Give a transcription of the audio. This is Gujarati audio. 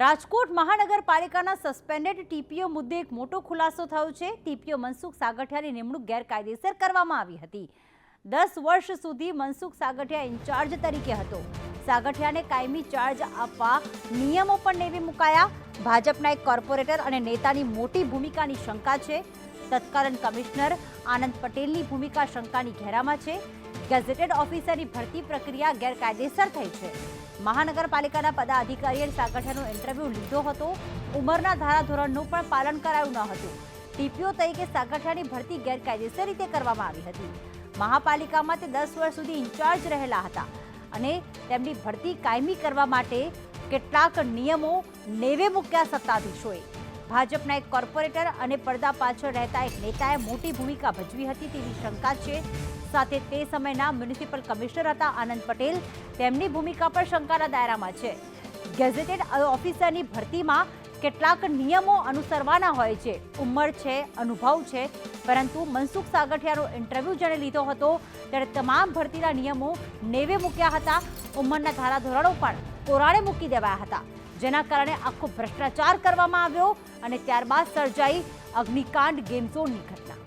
રાજકોટ મહાનગરપાલિકાના સસ્પેન્ડેડ ટીપીઓ મુદ્દે એક મોટો ખુલાસો થયો છે. ટીપીઓ મનસુખ સાગઠિયાની નિમણૂક ગેરકાયદેસર કરવામાં આવી હતી. દસ વર્ષ સુધી મનસુખ સાગઠિયા ઇન્ચાર્જ તરીકે હતો. સાગઠિયાને કાયમી ચાર્જ આપવા નિયમો પણ નેવી મુકાયા. ભાજપના એક કોર્પોરેટર અને નેતાની મોટી ભૂમિકાની શંકા છે. તત્કાલીન કમિશનર આનંદ પટેલની ભૂમિકા શંકાની ઘેરામાં છે. ગેઝેટેડ ઓફિસરની ભરતી પ્રક્રિયા ગેરકાયદેસર થઈ છે. મહાનગરપાલિકાના પદાધિકારીએ સાગઠિયાનો ઇન્ટરવ્યૂ લીધો હતો. ઉંમરના ધારાધોરણનું પણ પાલન કરાયું ન હતું. ટીપીઓ તરીકે સાગઠિયાની ભરતી ગેરકાયદેસર રીતે કરવામાં આવી હતી. મહાપાલિકામાં તે દસ વર્ષ સુધી ઇન્ચાર્જ રહેલા હતા અને તેમની ભરતી કાયમી કરવા માટે કેટલાક નિયમો નેવે મૂક્યા સત્તાધીશોએ. ભાજપના એક કોર્પોરેટર અને પડદા પાછળ રહેતા એક નેતાએ મોટી ભૂમિકા ભજવી હતી તેવી શંકા છે. સાથે તે સમયના મ્યુનિસિપલ કમિશનર હતા આનંદ પટેલ. તેમની ભૂમિકા પણ શંકાના દાયરામાં છે. ગેઝેટેડ ઓફિસરની ભરતીમાં કેટલાક નિયમો અનુસરવાના હોય છે. ઉંમર છે, અનુભવ છે, પરંતુ મનસુખ સાગઠિયાનો ઇન્ટરવ્યૂ જેણે લીધો હતો, ત્યારે તમામ ભરતીના નિયમો નેવે મૂક્યા હતા. ઉંમરના ધારાધોરણો પણ કોરાણે મૂકી દેવાયા હતા, જેના કારણે આખો ભ્રષ્ટાચાર કરવામાં આવ્યો અને ત્યારબાદ સર્જાઈ અગ્નિકાંડ ગેમઝોનની ઘટના.